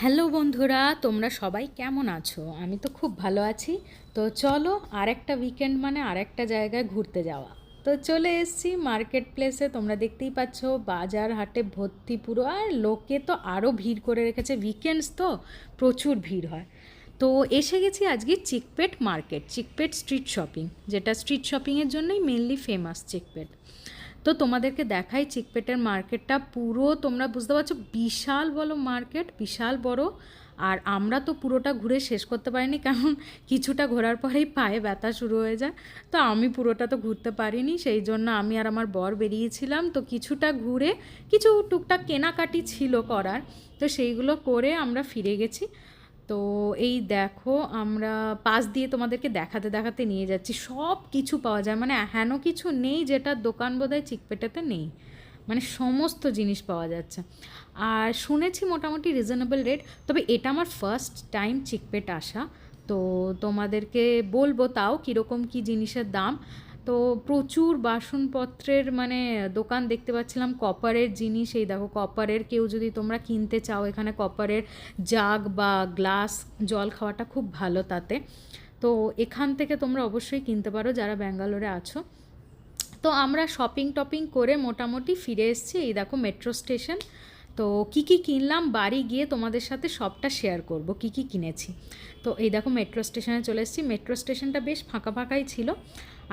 Hello বন্ধুরা, তোমরা সবাই কেমন আছো? আমি তো খুব ভালো আছি। তো চলো আর একটা উইকেন্ড মানে আর একটা জায়গায় ঘুরতে যাওয়া। তো চলে এসেছি মার্কেট প্লেসে তোমরা দেখতেই পাচ্ছ বাজার হাটে ভর্তি পুরো, আর লোকে তো আরও ভিড় করে রেখেছে। উইকেন্ডস তো প্রচুর ভিড় হয়। তো এসে গেছি আজকে Chickpet market Chickpet street shopping যেটা স্ট্রিট শপিংয়ের জন্যই মেনলি ফেমাস চিকপেট। তো তোমাদেরকে দেখাই চিকপেটের মার্কেটটা। পুরো তোমরা বুঝতে পারছ, বিশাল বড় মার্কেট, বিশাল বড়। আর আমরা তো পুরোটা ঘুরে শেষ করতে পারিনি, কারণ কিছুটা ঘোরার পরেই পায়ে ব্যথা শুরু হয়ে যায়। তো আমি পুরোটা তো ঘুরতে পারিনি, সেই জন্য আমি আর আমার বর বেরিয়েছিলাম। তো কিছুটা ঘুরে কিছু টুকটাক কেনাকাটি ছিল করার। তো সেইগুলো করে আমরা ফিরে গেছি। তো এই দেখো আমরা পাশ দিয়ে তোমাদেরকে দেখাতে দেখাতে নিয়ে যাচ্ছি। সব কিছু পাওয়া যায়। মানে হেন কিছু নেই যেটা দোকান বোধহয় চিকপেটাতে নেই। মানে সমস্ত জিনিস পাওয়া যাচ্ছে। আর শুনেছি মোটামুটি রিজনেবল রেট তবে এটা আমার ফার্স্ট টাইম চিকপেট আসা। তো তোমাদেরকে বলব তাও কীরকম কী জিনিসের দাম। তো প্রচুর বাসনপত্রের মানে দোকান দেখতে পাচ্ছিলাম, কপারের জিনিস, এই দেখো কপারের কেউ যদি তোমরা কিনতে চাও, এখানে কপারের জাগ বা গ্লাস, জল খাওয়াটা খুব ভালো তাতে। তো এখান থেকে তোমরা অবশ্যই কিনতে পারো যারা ব্যাঙ্গালোরে আছো। তো আমরা শপিং টপিং করে মোটামুটি ফিরে এসেছি, এই দেখো মেট্রো স্টেশন তো কি কি কিনলাম, বাড়ি গিয়ে তোমাদের সাথে সবটা শেয়ার করব, কি কি কিনেছি। তো এই দেখো মেট্রো স্টেশনে চলে এসেছি। মেট্রো স্টেশনটা বেশ ফাঁকা ফাঁকাই ছিল।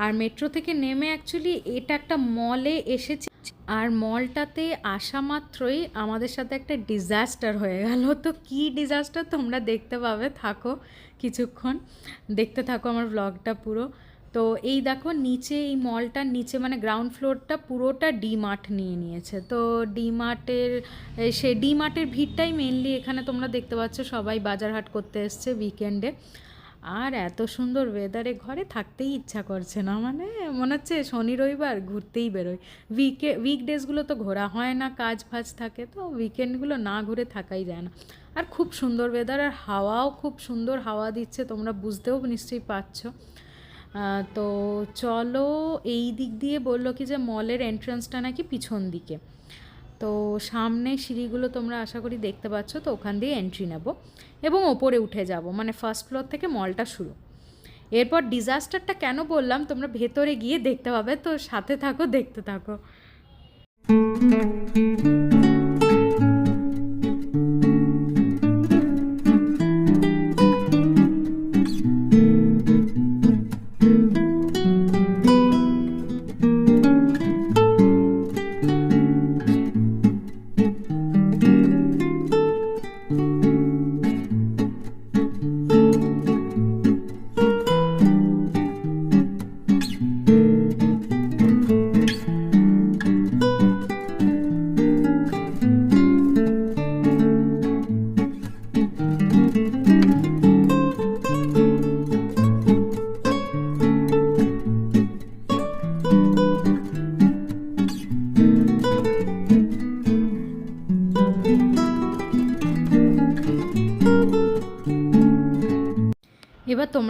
আর মেট্রো থেকে নেমে অ্যাকচুয়ালি এটা একটা মলে এসেছি। আর মলটাতে আসা মাত্রই আমাদের সাথে একটা ডিজাস্টার হয়ে গেল। তো কি ডিজাস্টার তোমরা দেখতে পাবে? থাকো কিছুক্ষণ। দেখতে থাকো আমার ব্লগটা পুরো। তো এই দেখো নিচে এই মলটার নিচে মানে গ্রাউন্ড ফ্লোরটা পুরোটা ডি মার্ট নিয়ে নিয়েছে। তো ডি মার্টের সে ডি মার্টের ভিড়টাই মেনলি এখানে তোমরা দেখতে পাচ্ছ। সবাই বাজার হাট করতে এসছে উইকেন্ডে আর এত সুন্দর ওয়েদারে ঘরে থাকতেই ইচ্ছা করছে না মানে মনে হচ্ছে শনি রবিবার ঘুরতেই বেরোয়। উইকে উইকডেজগুলো তো ঘোরা হয় না, কাজ ফাজ থাকে, তো উইকেন্ডগুলো না ঘুরে থাকাই যায় না। আর খুব সুন্দর ওয়েদার আর হাওয়াও খুব সুন্দর হাওয়া দিচ্ছে, তোমরা বুঝতেও নিশ্চয়ই পাচ্ছ তো চলো এই দিক দিয়ে বলল কি যে মলের এন্ট্রান্সটা নাকি পিছন দিকে। তো সামনে সিঁড়িগুলো তোমরা আশা করি দেখতে পাচ্ছ, তো ওখান দিয়ে এন্ট্রি নেব এবং ওপরে উঠে যাব মানে ফার্স্ট ফ্লোর থেকে মলটা শুরু। এরপর ডিজাস্টারটা কেন বললাম, তোমরা ভেতরে গিয়ে দেখতে পাবে, তো সাথে থাকো, দেখতে থাকো।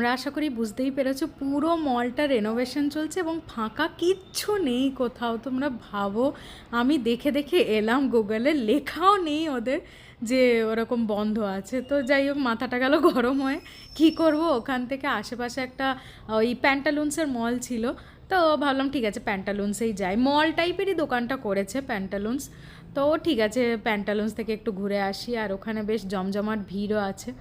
তোমরা আশা করি বুঝতেই পেরেছ, পুরো মলটা রেনোভেশন চলছে এবং ফাঁকা কিচ্ছু নেই কোথাও। তোমরা ভাবো, আমি দেখে দেখে এলাম গুগলে লেখাও নেই ওদের যে ওরকম বন্ধ আছে। তো যাই হোক, মাথাটা গেল গরম হয়ে। কী করব? ওখান থেকে আশেপাশে একটা ওই প্যান্টালুন্সের মল ছিল। তো ভাবলাম, ঠিক আছে প্যান্টালুন্সেই যাই। মল টাইপেরই দোকানটা করেছে প্যান্টালুন্স তো ঠিক আছে প্যান্টালুন্স থেকে একটু ঘুরে আসি। আর ওখানে বেশ জমজমাট ভিড়ও আছে।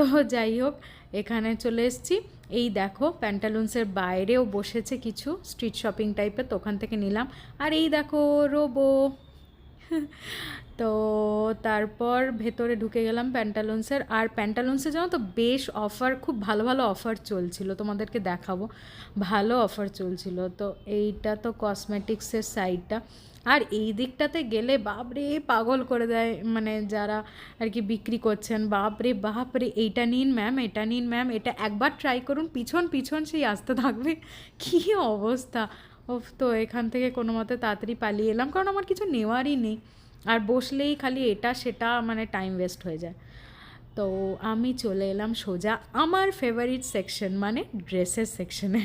তো যাই হোক, এখানে চলে এসেছি। এই দেখো প্যান্টালুন্সের বাইরেও বসেছে কিছু স্ট্রিট শপিং টাইপের তো ওখান থেকে নিলাম। আর এই দেখো রোবো তো তারপর ভেতরে ঢুকে গেলাম প্যান্টালুন্সের আর প্যান্টালুন্সে জানো তো বেশ অফার খুব ভালো ভালো অফার চলছিল, তোমাদেরকে দেখাবো। ভালো অফার চলছিল। তো এইটা তো কসমেটিক্সের সাইডটা আর এই দিকটাতে গেলে বাপরে পাগল করে দেয় মানে যারা আর কি বিক্রি করছেন, বাপরে বাপরে, এইটা নিন ম্যাম এটা নিন ম্যাম এটা একবার ট্রাই করুন, পিছন পিছন সেই আসতে থাকবে। কী অবস্থা? ও তো এখান থেকে কোনো মতে তাড়াতাড়ি পালিয়ে এলাম, কারণ আমার কিছু নেওয়ারই নেই। আর বসলেই খালি এটা, সেটা মানে টাইম ওয়েস্ট হয়ে যায়। তো আমি চলে এলাম সোজা আমার ফেভারিট সেকশন মানে ড্রেসের সেকশনে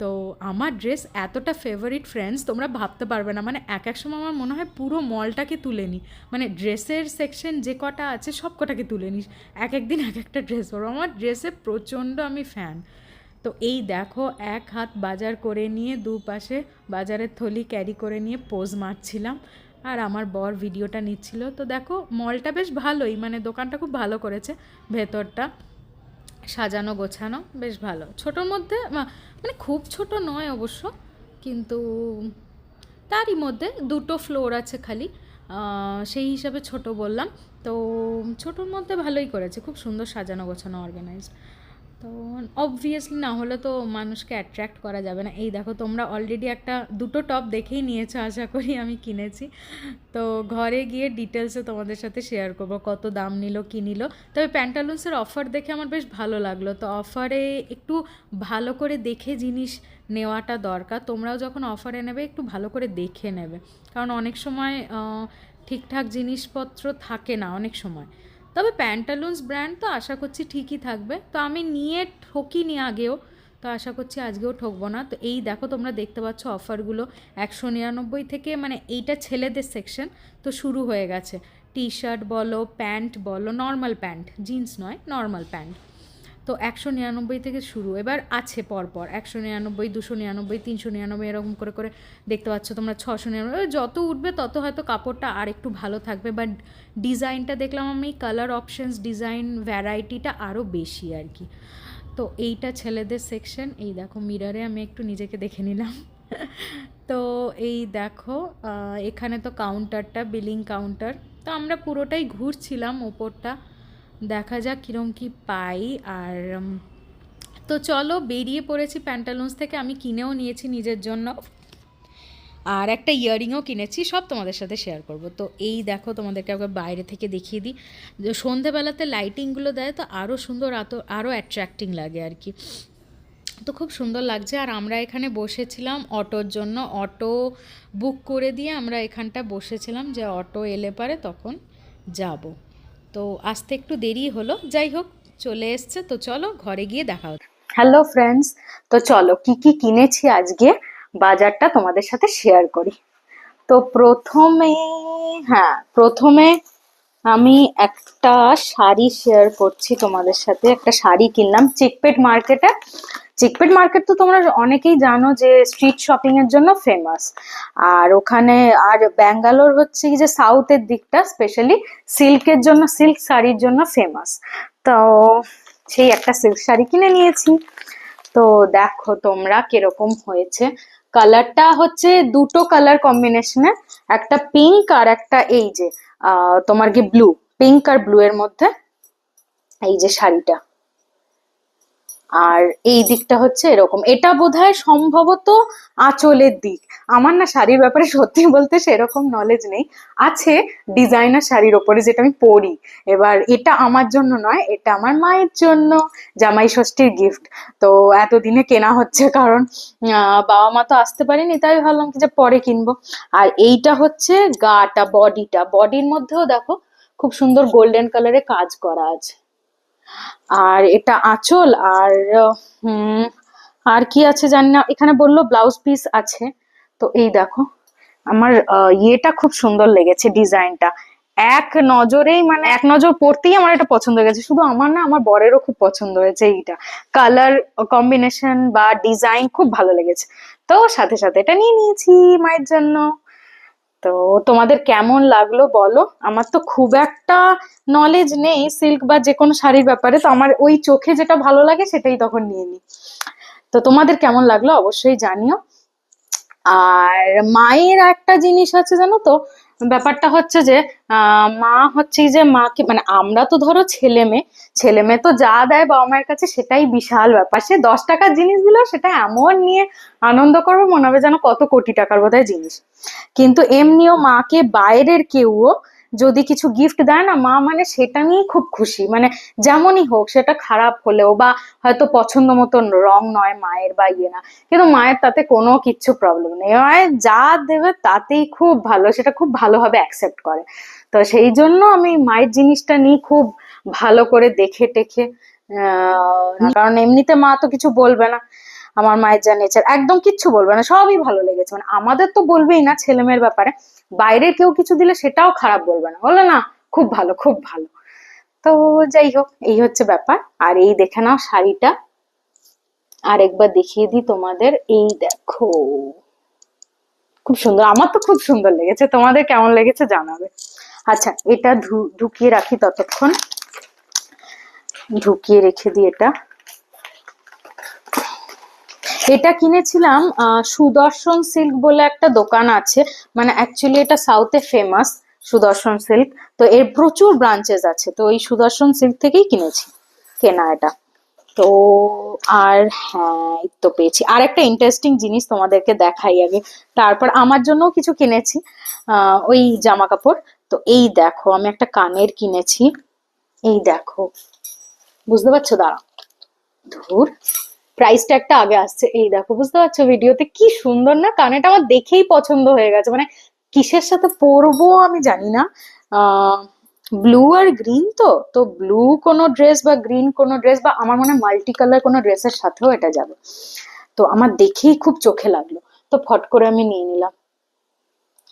তো আমার ড্রেস এতটা ফেভারিট ফ্রেন্ডস তোমরা ভাবতে পারবে না মানে এক এক সময় আমার মনে হয় পুরো মলটাকে তুলে নিই মানে ড্রেসের সেকশন যে কটা আছে সব কটাকে তুলে নিস এক এক দিন এক একটা ড্রেস পরবো। আমার ড্রেসে প্রচণ্ড আমি ফ্যান তো এই দেখো, এক হাত বাজার করে নিয়ে দুপাশে বাজারের থলি ক্যারি করে নিয়ে পোজ মারছিলাম। আর আমার বর ভিডিওটা নিচ্ছিল। তো দেখো মলটা বেশ ভালোই মানে দোকানটা খুব ভালো করেছে, ভেতরটা সাজানো গোছানো বেশ ভালো। ছোটোর মধ্যে মানে খুব ছোট নয় অবশ্য, কিন্তু তারই মধ্যে দুটো ফ্লোর আছে খালি সেই হিসাবে ছোট বললাম। তো ছোটোর মধ্যে ভালোই করেছে, খুব সুন্দর সাজানো গোছানো অর্গানাইজড তো অবভিয়াসলি না হলে তো মানুষকে অ্যাট্রাক্ট করা যাবে না। এই দেখো তোমরা অলরেডি একটা দুটো টপ দেখেই নিয়েছো, আশা করি আমি কিনেছি। তো ঘরে গিয়ে ডিটেলসে তোমাদের সাথে শেয়ার করব, কত দাম নিল, কী নিল। তবে প্যান্টালুন্সের অফার দেখে আমার বেশ ভালো লাগল। তো অফারে একটু ভালো করে দেখে জিনিস নেওয়াটা দরকার। তোমরাও যখন অফারে নেবে, একটু ভালো করে দেখে নেবে। কারণ অনেক সময় ঠিকঠাক জিনিসপত্র থাকে না অনেক সময়। তবে প্যান্টালুন্স ব্র্যান্ড তো আশা করছি ঠিকই থাকবে। তো আমি নিয়ে ঠকিনি আগেও, তো আশা করছি আজকেও ঠকবো না। তো এই দেখো তোমরা দেখতে পাচ্ছ অফারগুলো একশো নিরানব্বই থেকে মানে এইটা ছেলেদের সেকশন তো শুরু হয়ে গেছে। টি শার্ট বলো প্যান্ট বলো নর্মাল প্যান্ট জিন্স নয় নর্মাল প্যান্ট তো একশো নিরানব্বই থেকে শুরু। এবার আছে পরপর, একশো নিরানব্বই, দুশো নিরানব্বই, তিনশো নিরানব্বই, এরকম করে করে দেখতে পাচ্ছ তোমরা, ছশো নিরানব্বই। যত উঠবে তত হয়তো কাপড়টা আর একটু ভালো থাকবে বাট ডিজাইনটা দেখলাম আমি কালার অপশানস ডিজাইন ভ্যারাইটিটা আরও বেশি আর কি। তো এইটা ছেলেদের সেকশন এই দেখো মিররে আমি একটু নিজেকে দেখে নিলাম। তো এই দেখো এখানে তো কাউন্টারটা বিলিং কাউন্টার তো আমরা পুরোটাই ঘুরছিলাম ওপরটা। দেখা যাক কীরম কী পাই। আর তো চলো বেরিয়ে পড়েছি প্যান্টালুন্স থেকে। আমি কিনেও নিয়েছি নিজের জন্য। আর একটা ইয়ারিংও কিনেছি, সব তোমাদের সাথে শেয়ার করব। তো এই দেখো, তোমাদেরকে একবার বাইরে থেকে দেখিয়ে দিই। সন্ধেবেলাতে লাইটিংগুলো দেয় তো আরও সুন্দর, আতো আরও অ্যাট্রাক্টিং লাগে আর কি। তো খুব সুন্দর লাগছে। আর আমরা এখানে বসেছিলাম অটোর জন্য। অটো বুক করে দিয়ে আমরা এখানটা বসেছিলাম যে অটো এলে পারে তখন যাব। তো আসতে একটু দেরি হলো। যাই হোক, চলে এসছে। তো চলো, ঘরে গিয়ে দেখা হচ্ছে। হ্যালো ফ্রেন্ডস তো চলো, কি কি কিনেছি আজকে? বাজারটা তোমাদের সাথে শেয়ার করি। তো প্রথমে হ্যাঁ প্রথমে আমি একটা শাড়ি শেয়ার করছি তোমাদের সাথে। একটা শাড়ি কিনলাম চিকপেট মার্কেটে চিকপেট মার্কেট তো তোমরা অনেকেই জানো যে স্ট্রিট শপিং এর জন্য ফেমাস আর ওখানে আর ব্যাঙ্গালোর হচ্ছে যে সাউথের দিকটা স্পেশালি সিল্কের জন্য সিল্ক শাড়ির জন্য ফেমাস তো সেই একটা সিল্ক শাড়ি কিনে নিয়েছি। তো দেখো তোমরা কীরকম হয়েছে। কালারটা হচ্ছে দুটো কালার কম্বিনেশনে একটা পিঙ্ক আর একটা এই যে। তোমার কি ব্লু পিঙ্ক আর ব্লু এর মধ্যে এই যে শাড়িটা। আর এই দিকটা হচ্ছে এরকম। এটা বোধহয় সম্ভবত আঁচলের দিক। আমার না শাড়ির ব্যাপারে সত্যি বলতে সেরকম নলেজ নেই। আছে ডিজাইনার শাড়ির ওপরে যেটা আমি পরি। এবার এটা আমার জন্য নয় এটা আমার মায়ের জন্য জামাই ষষ্ঠীর গিফট তো এতদিনে কেনা হচ্ছে কারণ আহ, বাবা মা তো আসতে পারেনি তাই ভাবলাম কি যে পরে কিনবো। আর এইটা হচ্ছে গাটা বডিটা বডির মধ্যেও দেখো খুব সুন্দর গোল্ডেন কালারে কাজ করা আছে। আর এটা আঁচল, আর আর কি আছে জানি না। এখানে বলল ব্লাউজ পিস আছে। তো এই দেখো, আমার ইয়েটা খুব সুন্দর লেগেছে ডিজাইনটা। এক নজরেই মানে এক নজর পড়তেই আমার এটা পছন্দ হয়ে গেছে। শুধু আমার না, আমার বরেরও খুব পছন্দ হয়েছে এইটা। কালার কম্বিনেশন বা ডিজাইন খুব ভালো লেগেছে। তো সাথে সাথে এটা নিয়ে নিয়েছি মায়ের জন্য। তো তোমাদের কেমন লাগল বলো? আমার তো খুব একটা নলেজ নেই সিল্ক বা যে কোনো শাড়ির ব্যাপারে, তো আমার ওই চোখে যেটা ভালো লাগে সেটাই তখন নিয়ে নিই। তো তোমাদের কেমন লাগল অবশ্যই জানিও। আর মায়ের একটা জিনিস আছে জানো তো ব্যাপারটা হচ্ছে যে মা হচ্ছে যে মাকে মানে আমরা তো ধরো ছেলে মেয়ে ছেলে মেয়ে তো যা দেয় বাবা মায়ের কাছে সেটাই বিশাল ব্যাপার। সে দশ টাকার জিনিস দিলেও সেটা এমন নিয়ে আনন্দ করব, মনে হবে যেন কত কোটি টাকার বোধহয় জিনিস। কিন্তু এমনিও মাকে বাইরের কেউও যদি কিছু গিফট দেয় না, মা মানে সেটা নিয়েই খুব খুশি। মানে যেমনই হোক, সেটা খারাপ হলেও বা হয়তো পছন্দ মতন রং নয় মায়ের বা ইয়ে না, কিন্তু মায়ের তাতে কোনো কিচ্ছু প্রবলেম নেই। মায়ের যা দেবে তাতেই খুব ভালো, সেটা খুব ভালোভাবে অ্যাকসেপ্ট করে। তো সেই জন্য আমি মায়ের জিনিসটা নিয়ে খুব ভালো করে দেখে টেখে কারণ এমনিতে মা তো কিছু বলবে না। আমার মায়ের যা নেচার একদম কিচ্ছু বলবে না, সবই ভালো লেগেছে। মানে আমাদের তো বলবেই না ছেলে মেয়ের ব্যাপারে, বাইরের কেউ কিছু দিলে সেটাও খারাপ বলবে না। বলে, না, খুব ভালো খুব ভালো। তো যাই হোক, এই হচ্ছে ব্যাপার। আর এই দেখে নাও শাড়িটা। আর একবার দেখিয়ে দিই তোমাদের। এই দেখো। খুব সুন্দর, আমার তো খুব সুন্দর লেগেছে। তোমাদের কেমন লেগেছে জানাবে। আচ্ছা এটা ঢুকিয়ে রাখি ততক্ষণ। ঢুকিয়ে রেখে দিই এটা। এটা কিনেছিলাম সুদর্শন সিল্ক বলে একটা দোকান আছে মানে অ্যাকচুয়ালি এটা সাউথে ফেমাস সুদর্শন সিল্ক। তো এর প্রচুর ব্রাঞ্চেস আছে, তো এই সুদর্শন সিল্ক থেকেই কিনেছি, কেনা এটা। তো আর হ্যাঁ তো পেয়েছি। আর একটা ইন্টারেস্টিং জিনিস তোমাদেরকে দেখাই আগে, তারপর আমার জন্য কিছু কিনেছি ওই জামা কাপড়। তো এই দেখো, আমি একটা কানের কিনেছি, এই দেখো, বুঝতে পারছ? দাঁড়া ধুর। প্রাইসটা একটা আগে আসছে। এই দেখো বুঝতে পারছ ভিডিওতে কি সুন্দর না? কানেটা আমার দেখেই পছন্দ হয়ে গেছে। মানে কিসের সাথে পরবো আমি জানি না। ব্লু আর গ্রিন তো। তো ব্লু কোনো ড্রেস বা গ্রিন কোনো ড্রেস বা আমার মনে হয় মাল্টি কালার কোনো ড্রেসের সাথেও এটা যাবে। তো আমার দেখেই খুব চোখে লাগল। তো ফট করে আমি নিয়ে নিলাম।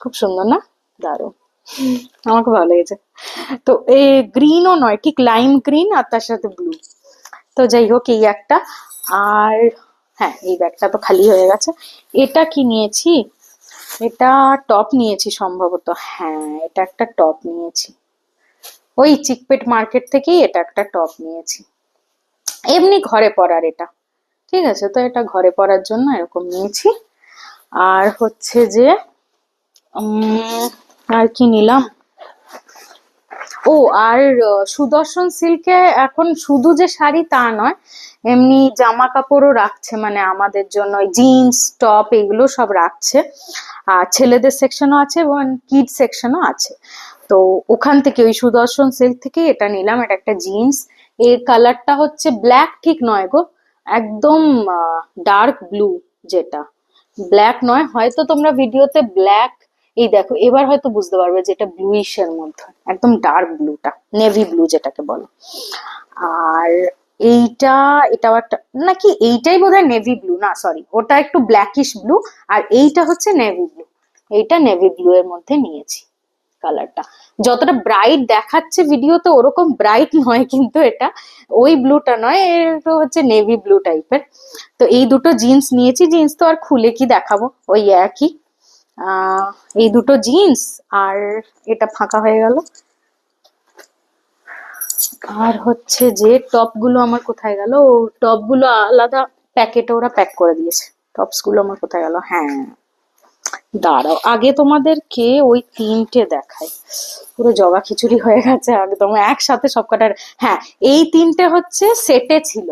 খুব সুন্দর না? দারুণ। আমার খুব ভালো লেগেছে। তো এই গ্রিনও নয় ঠিক লাইম গ্রিন আর তার সাথে ব্লু তো যাই হোক, এই একটা। আর হ্যাঁ এই ব্যাগটা তো খালি হয়ে গেছে। এটা কি নিয়েছি? এটা টপ নিয়েছি সম্ভবত। হ্যাঁ এটা একটা টপ নিয়েছি। ওই চিকপেট মার্কেট থেকেই এটা একটা টপ নিয়েছি। এমনি ঘরে পরার এটা। ঠিক আছে, তো এটা ঘরে পরার জন্য এরকম নিয়েছি। আর হচ্ছে যে আর কি নিলাম? ও, আর সুদর্শন সিল্কে এখন শুধু যে শাড়ি তা নয়, এমনি জামা কাপড়ও রাখছে মানে আমাদের জন্য জিন্স, টপ এগুলো সব রাখছে। আর ছেলেদের সেকশনও আছে এবং কিড সেকশনও আছে। তো ওখান থেকে ওই সুদর্শন সিল্ক থেকে এটা নিলাম, এটা একটা জিন্স। এর কালারটা হচ্ছে ব্ল্যাক ঠিক নয় গো, একদম ডার্ক ব্লু যেটা। ব্ল্যাক নয়, হয়তো তোমরা ভিডিওতে ব্ল্যাক এই দেখো, এবার হয়তো বুঝতে পারবে যে এটা ব্লুইশ এর মধ্যে, একদম ডার্ক ব্লুটা নেভি ব্লু যেটাকে বলে। আর এইটা, এটাও একটা, নাকি এইটাই বোধহয় নেভি ব্লু না সরি ওটা একটু ব্ল্যাকিশ ব্লু আর এইটা হচ্ছে নেভি ব্লু এইটা নেভি ব্লু এর মধ্যে নিয়েছি কালারটা যতটা ব্রাইট দেখাচ্ছে ভিডিওতে ওরকম ব্রাইট নয় কিন্তু এটা। ওই ব্লুটা নয়, এটা হচ্ছে নেভি ব্লু টাইপের তো এই দুটো জিন্স নিয়েছি জিন্স তো আর খুলে কি দেখাবো? ওই একই। এই দুটো জিন্স আর এটা ফাঁকা হয়ে গেল। আর হচ্ছে যে টপগুলো আমার কোথায় গেল? ও টপগুলো আলাদা প্যাকেটে ওরা প্যাক করে দিয়েছে। টপসগুলো আমার কোথায় গেল? হ্যাঁ। দাঁড়াও, আগে তোমাদেরকে ওই তিনটে দেখাই। পুরো জবা খিচুড়ি হয়ে গেছে একদম। একসাথে সব কটার হ্যাঁ এই তিনটে হচ্ছে সেটে ছিল।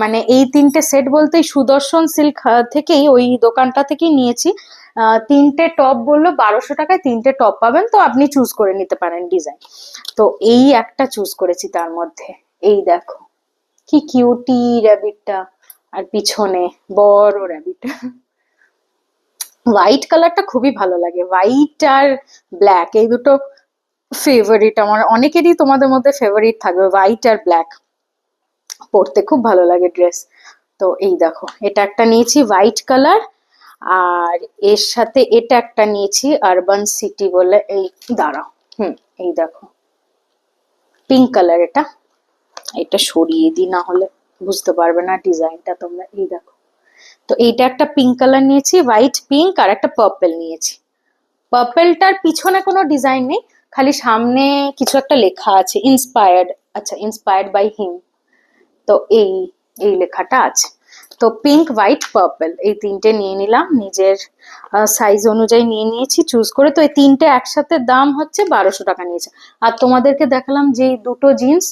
মানে এই তিনটে সেট বলতে সুদর্শন সিল্ক থেকেই ওই দোকানটা থেকেই নিয়েছি। তিনটে টপ বলল, বারোশো টাকায় তিনটে টপ পাবেন, তো আপনি চুজ করে নিতে পারেন ডিজাইন তো এই একটা চুজ করেছি তার মধ্যে। এই দেখো, কি কিউটি র্যাবিটটা আর পিছনে বড় র্যাবিট হোয়াইট কালারটা খুবই ভালো লাগে হোয়াইট আর ব্ল্যাক এই দুটো ফেভারিট আমার, অনেকেরই তোমাদের মধ্যে ফেভারিট থাকবে হোয়াইট আর ব্ল্যাক পরতে খুব ভালো লাগে ড্রেস তো এই দেখো, এটা একটা নিয়েছি হোয়াইট কালার আর এর সাথে এটা একটা নিয়েছি আরবান সিটি বলে এই, দাঁড়াও, হুম, এই দেখো। পিঙ্ক কালার এটা এটা সরিয়ে দিই না হলে, বুঝতে পারবে না ডিজাইনটা তোমরা, এই দেখো। তো এইটা একটা পিঙ্ক কালার নিয়েছি হোয়াইট পিঙ্ক আর একটা পার্পল নিয়েছি। পার্পলটার পিছনে কোনো ডিজাইন নেই, খালি সামনে কিছু একটা লেখা আছে ইন্সপায়ার্ড আচ্ছা ইন্সপায়ার্ড বাই হিম তো এই এই লেখাটা আছে। তো পিঙ্ক হোয়াইট পার্পল এই তিনটে নিয়ে নিলাম। নিজের সাইজ অনুযায়ী নিয়ে নিয়েছি। চুজ করে তো এই তিনটে একসাথে দাম হচ্ছে বারোশো টাকা নিয়েছে। আর তোমাদেরকে দেখালাম যে দুটো জিন্স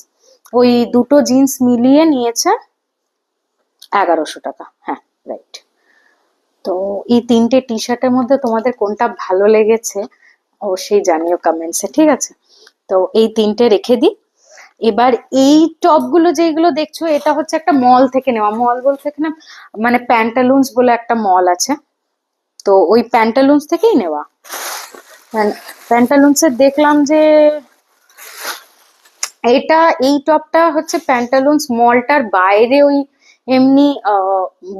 ওই দুটো জিন্স মিলিয়ে নিয়েছে এগারোশো টাকা। হ্যাঁ রাইট তো এই তিনটে টি শার্টের মধ্যে তোমাদের কোনটা ভালো লেগেছে, অবশ্যই জানিও কমেন্টসে ঠিক আছে? তো এই তিনটে রেখে দিই। এবার এই টপগুলো যেগুলো দেখছ, এটা হচ্ছে একটা মল থেকে নেওয়া। মল বলতে এখানে মানে প্যান্টালুন্স বলে একটা মল আছে। তো ওই প্যান্টালুন্স থেকেই নেওয়া। প্যান্টালুন্সের দেখলাম যে এটা, এই টপটা হচ্ছে প্যান্টালুন্স মলটার বাইরে ওই এমনি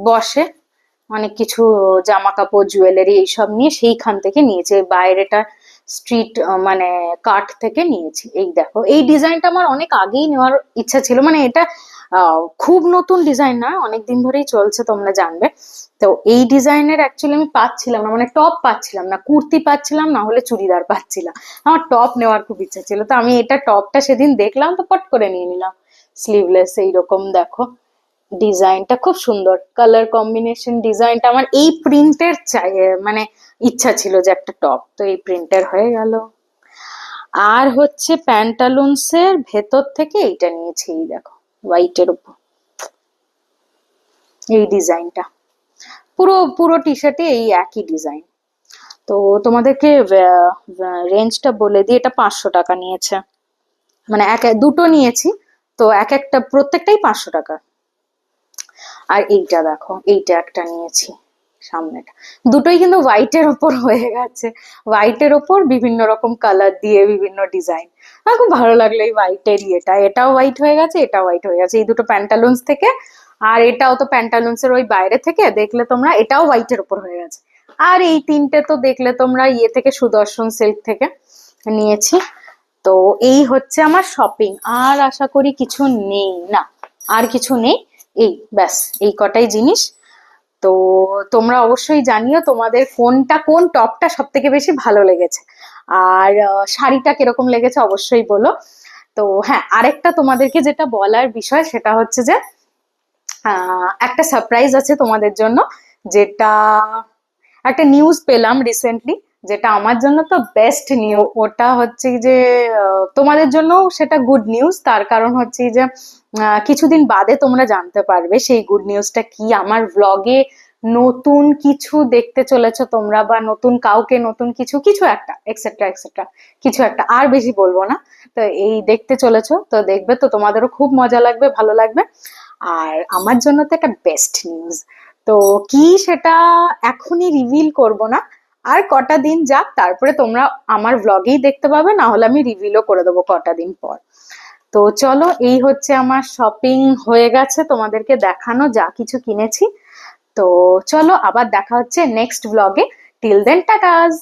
বসে। অনেক কিছু জামা কাপড় জুয়েলারি এইসব নিয়ে সেইখান থেকে নিয়েছে। বাইরেটা স্ট্রিট মানে কার্ট থেকে নিয়েছি। এই দেখো এই ডিজাইনটা আমার অনেক আগেই নেওয়ার ইচ্ছা ছিল। মানে এটা খুব নতুন ডিজাইন না অনেক দিন ধরেই চলছে তোমরা জানবে। তো এই ডিজাইনের অ্যাকচুয়ালি আমি পাচ্ছিলাম না মানে টপ পাচ্ছিলাম না কুর্তি পাচ্ছিলাম না হলে চুড়িদার পাচ্ছিলাম। আমার টপ নেওয়ার খুব ইচ্ছা ছিল। তো আমি এটা টপটা সেদিন দেখলাম তো পট করে নিয়ে নিলাম। স্লিভলেস এইরকম দেখো। ডিজাইনটা খুব সুন্দর। কালার কম্বিনেশন ডিজাইনটা আমার এই প্রিন্টের চাই মানে ইচ্ছা ছিল যে একটা টপ তো এই প্রিন্টের হয়ে গেল। আর হচ্ছে প্যান্টালুন্সের ভেতর থেকে এইটা নিয়েছি, এই দেখো হোয়াইটের উপর। এই ডিজাইনটা। পুরো পুরো টি শার্টে এই একই ডিজাইন। তো তোমাদেরকে রেঞ্জটা বলে দিই, এটা পাঁচশো টাকা নিয়েছে। মানে এক, দুটো নিয়েছি, তো এক একটা, প্রত্যেকটাই পাঁচশো টাকা। আর এইটা দেখো, এইটা একটা নিয়েছি। সামনেটা। দুটোই কিন্তু হোয়াইটের ওপর হয়ে গেছে। হোয়াইটের ওপর বিভিন্ন রকম কালার দিয়ে বিভিন্ন ডিজাইন আমার খুব ভালো লাগল এই হোয়াইটের ইয়েটা এটাও হোয়াইট হয়ে গেছে, এটাও হোয়াইট হয়ে গেছে। এই দুটো প্যান্টালুন্স থেকে। আর এটাও তো প্যান্টালুন্সের ওই বাইরে থেকে, দেখলে তোমরা এটাও হোয়াইটের ওপর হয়ে গেছে। আর এই তিনটে তো দেখলে তোমরা ইয়ে থেকে সুদর্শন সিল্ক থেকে নিয়েছি। তো এই হচ্ছে আমার শপিং আর আশা করি কিছু নেই। না, আর কিছু নেই। এই, ব্যাস, এই কটাই জিনিস। তো তোমরা অবশ্যই জানিও তোমাদের কোনটা কোন টপটা সব থেকে বেশি ভালো লেগেছে। আর শাড়িটা কীরকম লেগেছে অবশ্যই বলো। তো হ্যাঁ আরেকটা তোমাদেরকে যেটা বলার বিষয় সেটা হচ্ছে যে একটা সারপ্রাইজ আছে তোমাদের জন্য, যেটা একটা নিউজ পেলাম রিসেন্টলি যেটা আমার জন্য তো বেস্ট নিউজ ওটা হচ্ছে যে তোমাদের জন্য সেটা গুড নিউজ তার কারণ হচ্ছে যে কিছুদিন বাদে তোমরা জানতে পারবে সেই গুড নিউজটা কি। আমার ব্লগে নতুন কিছু দেখতে চলেছো তোমরা বা নতুন কাউকে নতুন কিছু কিছু একটা এক্সেট্রা এক্সেট্রা কিছু একটা, আর বেশি বলব না। তো এই দেখতে চলেছো, তো দেখবে তো তোমাদেরও খুব মজা লাগবে, ভালো লাগবে। আর আমার জন্য তো একটা বেস্ট নিউজ তো কি সেটা এখনই রিভিল করব না আর কটা দিন যাক, তারপরে তোমরা আমার ব্লগেই দেখতে পাবে না হলে আমি রিভিলও করে দেবো কটা দিন পর। তো চলো, এই হচ্ছে আমার শপিং হয়ে গেছে, তোমাদেরকে দেখানো যা কিছু কিনেছি। তো চলো, আবার দেখা হচ্ছে নেক্সট ব্লগে টিল দেন টাটাজ